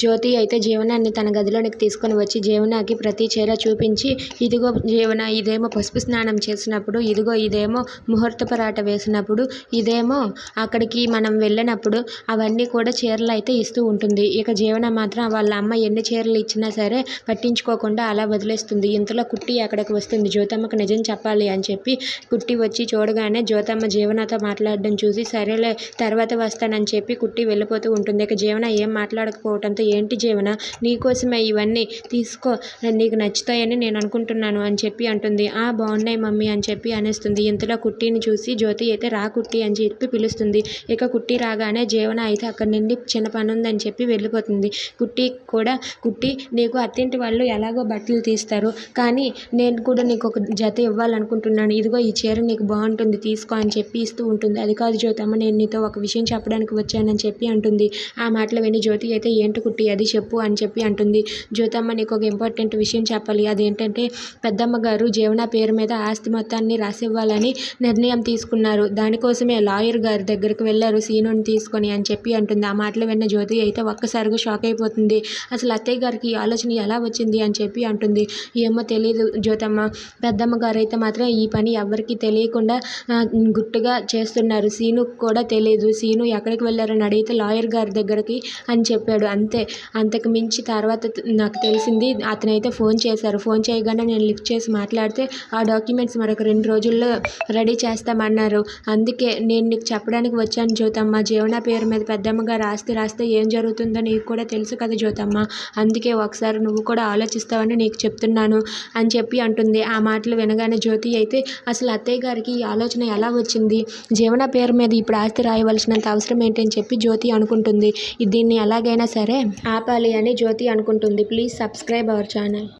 జ్యోతి అయితే జీవనాన్ని తన గదిలోనికి తీసుకొని వచ్చి జీవనాకి ప్రతి చీర చూపించి ఇదిగో జీవన ఇదేమో పసుపు స్నానం చేసినప్పుడు ఇదిగో ఇదేమో ముహూర్త పరాట వేసినప్పుడు ఇదేమో అక్కడికి మనం వెళ్ళినప్పుడు అవన్నీ కూడా చీరలు అయితే ఇస్తూ ఉంటుంది. ఇక జీవన మాత్రం వాళ్ళ అమ్మ ఎన్ని చీరలు ఇచ్చినా సరే పట్టించుకోకుండా అలా వదిలేస్తుంది. ఇంతలో కుట్టి అక్కడికి వస్తుంది. జ్యోతమ్మకు నిజం చెప్పాలి అని చెప్పి కుట్టి వచ్చి చూడగానే జ్యోతమ్మ జీవనతో మాట్లాడడం చూసి సరేలే తర్వాత వస్తానని చెప్పి కుట్టి వెళ్ళిపోతూ ఉంటుంది. ఇక జీవన ఏం మాట్లాడకపోవడంతో ఏంటి జీవన? నీకోసమే ఇవన్నీ తీసుకో. నీకు నచ్చుతాయని నేను అనుకుంటున్నాను అని చెప్పి అంటుంది. ఆ బాగున్నాయి మమ్మీ అని చెప్పి అనేస్తుంది. ఇంతలో కుట్టిని చూసి జ్యోతి అయితే రా కుట్టి అని చెప్పి పిలుస్తుంది. ఇక కుట్టి రాగానే జీవన అయితే అక్కడ నుండి చిన్న పని ఉందని చెప్పి వెళ్ళిపోతుంది. కుట్టి కూడా కుట్టి నీకు అత్తింటి వాళ్ళు ఎలాగో బట్టలు తీస్తారు. కానీ నేను కూడా నీకు ఒక జత ఇవ్వాలనుకుంటున్నాను. ఇదిగో ఈ చీర నీకు బాగుంటుంది తీసుకో అని చెప్పి ఇస్తూ ఉంటుంది. అది కాదు జ్యోతమ్మ నేను నీతో ఒక విషయం చెప్పడానికి వచ్చానని చెప్పి అంటుంది. ఆ మాటలు విని జ్యోతి అయితే ఏంటి కుట్టి అది చెప్పు అని చెప్పి అంటుంది. జ్యోతమ్మ నీకు ఒక ఇంపార్టెంట్ విషయం చెప్పాలి. అదేంటంటే పెద్దమ్మ గారు జీవన పేరు మీద ఆస్తి మొత్తాన్ని రాసివ్వాలని నిర్ణయం తీసుకున్నారు. దానికోసమే లాయర్ గారి దగ్గరికి వెళ్ళారు సీనుని తీసుకొని అని చెప్పి అంటుంది. ఆ మాటలు విన్న జ్యోతి అయితే ఒక్కసారిగా షాక్ అయిపోతుంది. అసలు అత్తయ్య గారికి ఈ ఆలోచన ఎలా వచ్చింది అని చెప్పి అంటుంది. ఏమో తెలియదు జ్యోతమ్మ. పెద్దమ్మ గారు అయితే మాత్రం ఈ పని ఎవరికి తెలియకుండా గుట్టుగా చేస్తున్నారు. సీను కూడా తెలియదు సీను ఎక్కడికి వెళ్ళారని అడిగితే లాయర్ గారి దగ్గరికి అని చెప్పాడు. అంతే అంతకు మించి తర్వాత నాకు తెలిసింది అతనైతే ఫోన్ చేశారు. ఫోన్ చేయగానే నేను లిఫ్ట్ చేసి మాట్లాడితే ఆ డాక్యుమెంట్స్ మరొక రెండు రోజుల్లో రెడీ చేస్తామన్నారు. అందుకే నేను నీకు చెప్పడానికి వచ్చాను జ్యోతమ్మ. జీవన పేరు మీద పెద్దమ్మ గారు ఆస్తి రాస్తే ఏం జరుగుతుందో నీకు కూడా తెలుసు కదా జ్యోతమ్మ. అందుకే ఒకసారి నువ్వు కూడా ఆలోచిస్తావని నీకు చెప్తున్నాను అని చెప్పి అంటుంది. ఆ మాటలు వినగానే జ్యోతి అయితే అసలు అత్తయ్య గారికి ఈ ఆలోచన ఎలా వచ్చింది? జీవన పేరు మీద ఇప్పుడు ఆస్తి రాయవలసినంత అవసరం ఏంటని చెప్పి జ్యోతి అనుకుంటుంది. దీన్ని ఎలాగైనా సరే ఆపాలి అని జ్యోతి అనుకుంటుంది. Please subscribe our channel.